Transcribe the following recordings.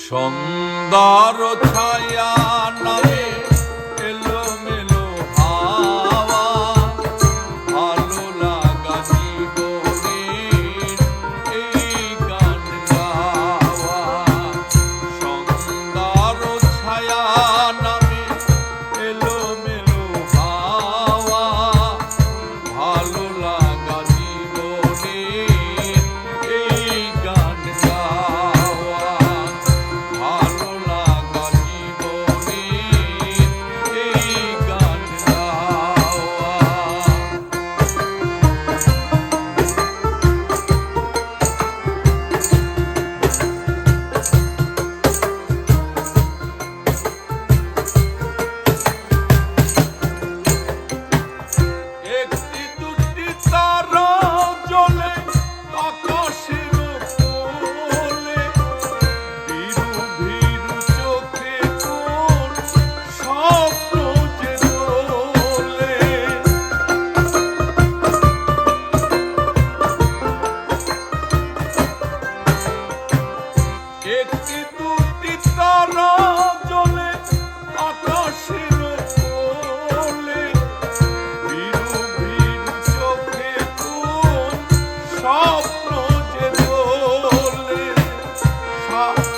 সন্ধ্যার ছায়া নামে 아.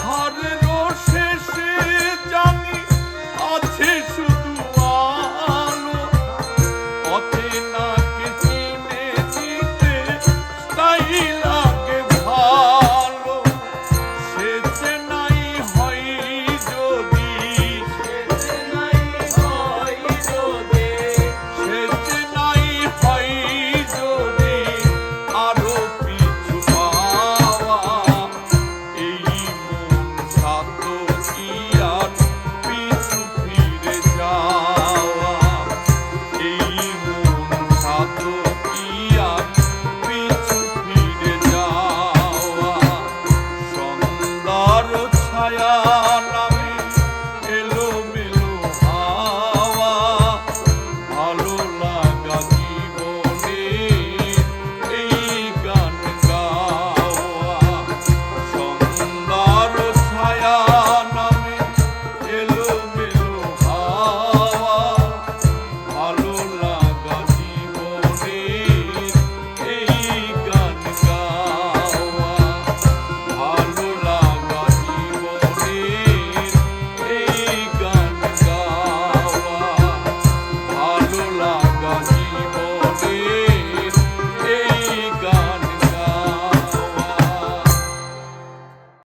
call long.